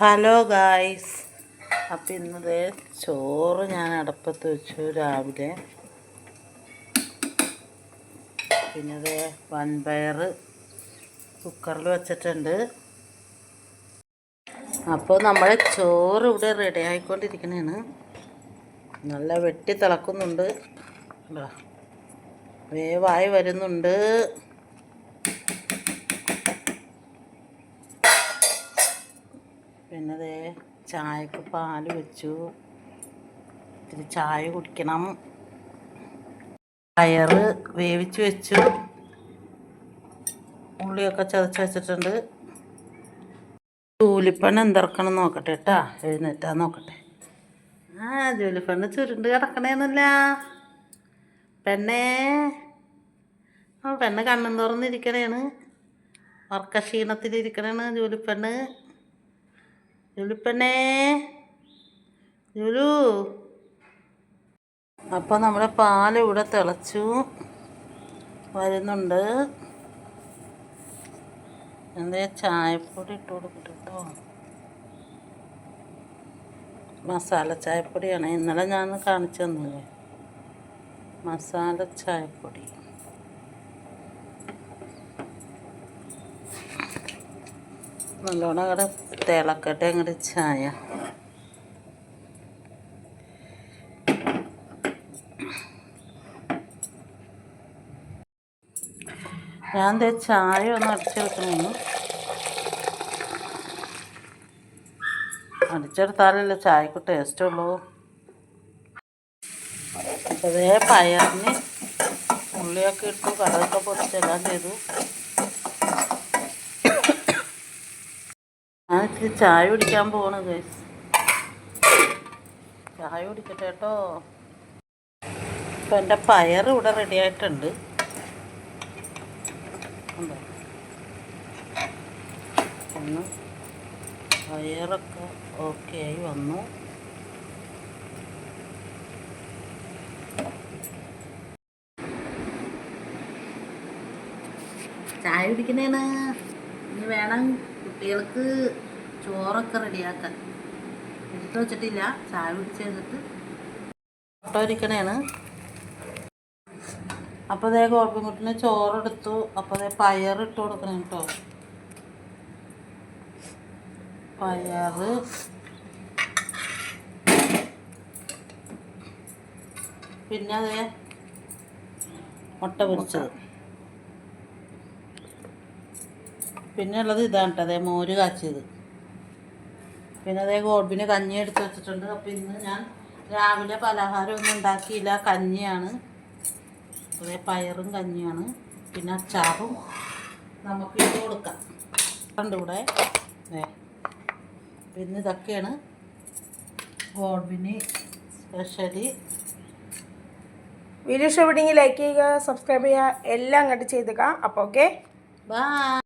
Hello guys അപ്പം ഇന്നത് ചോറ് ഞാൻ അടപ്പത്ത് വെച്ചു രാവിലെ. പിന്നെ വൻ വൻപയർ കുക്കറിൽ വെച്ചിട്ടുണ്ട്. അപ്പോൾ നമ്മുടെ ചോറ് ഇവിടെ റെഡി ആയിക്കൊണ്ടിരിക്കണേണ്. നല്ല വെട്ടി തിളക്കുന്നുണ്ട്? വേവായി വരുന്നുണ്ട്. പിന്നെ അത് ചായക്ക് പാൽ വെച്ചു. ഇത്തിരി ചായ കുടിക്കണം. പയറ് വേവിച്ച് വെച്ചു. ഉള്ളിയൊക്കെ ചതച്ച് വെച്ചിട്ടുണ്ട്. ജൂലിപ്പണ്ണ് എന്തിറക്കണം നോക്കട്ടെ കേട്ടാ എഴുന്നേറ്റാ നോക്കട്ടെ. ആ ജൂലിപ്പണ്ണ് ചുരുണ്ട് കിടക്കണേന്നല്ല. പെണ്ണേ. ആ പെണ്ണ് കണ്ണും തുറന്നിരിക്കണേണ്. വർക്കക്ഷീണത്തിലിരിക്കണേണ് ജൂലിപ്പെണ്ണ്. ജുലുപ്പെണ്ണേ ലുലു. അപ്പോൾ നമ്മുടെ പാൽ ഇവിടെ തിളച്ചു. വരുന്നുണ്ട്. എന്തേ ചായപ്പൊടി ഇട്ട് കൊടുക്കട്ടെ കേട്ടോ മസാല ചായപ്പൊടിയാണ്. ഇന്നലെ ഞാൻ കാണിച്ചു തന്നില്ലേ? മസാല ചായപ്പൊടി. നല്ലോണം അങ്ങോട്ട് തിളക്കട്ടെ അങ്ങോട്ട് ചായ. ഞാൻ ചായ ഒന്ന് അടിച്ചെടുക്കണു അടിച്ചെടുത്താലല്ലേ ചായക്ക് ടേസ്റ്റ് ഉള്ളൂ. അപ്പോൾ അതേ പയറിന് ഉള്ളിയൊക്കെ ഇട്ടു കടകൊക്കെ പൊടിച്ചെല്ലാം ചെയ്തു. ഇത്തിരി ചായ കുടിക്കാൻ പോവാണ് ഗൈസ് ചായ കുടിക്കട്ടെ കേട്ടോ. ഇപ്പം എന്റെ പയർ ഇവിടെ റെഡി ആയിട്ടുണ്ട്? ഒന്ന് പയറൊക്കെ ഓക്കെ ആയി വന്നു. ചായ കുടിക്കുന്നേണ്. ഇനി വേണം കുട്ടികൾക്ക് ചോറൊക്കെ റെഡിയാക്കാൻ. എടുത്തു വെച്ചിട്ടില്ല. ചായ പിടിച്ച് കഴിഞ്ഞിട്ട് ഫോട്ടോ ഇരിക്കണേണ് അപ്പോൾ അതേ ഗോപിൻകുട്ടിന് ചോറെടുത്തു. അപ്പോൾ അതേ പയർ ഇട്ട് കൊടുക്കണം കേട്ടോ പയർ പിന്നെ അതേ മുട്ട പൊരിച്ചത്. പിന്നെ ഉള്ളത് ഇതാണ് കേട്ടോ അതേ മോര് കാച്ചിയത്. പിന്നെ അതേ ഗോൾബിന് കഞ്ഞി എടുത്ത് വെച്ചിട്ടുണ്ട്. അപ്പോൾ ഇന്ന് ഞാൻ രാവിലെ പലഹാരം ഒന്നും ഉണ്ടാക്കിയില്ല. കഞ്ഞിയാണ്. അതേ പയറും കഞ്ഞിയാണ്. പിന്നെ അച്ചാറും നമുക്ക് ഇട്ട് കൊടുക്കാം. ഏ പിന്നെ ഇതൊക്കെയാണ് ഗോൾബിന് സ്പെഷ്യലി വീഡിയോ ഇഷ്ടപ്പെട്ടെങ്കിൽ ലൈക്ക് ചെയ്യുക സബ്സ്ക്രൈബ് ചെയ്യുക എല്ലാം അങ്ങോട്ട് ചെയ്തുക. അപ്പോൾ ഓക്കെ ബാ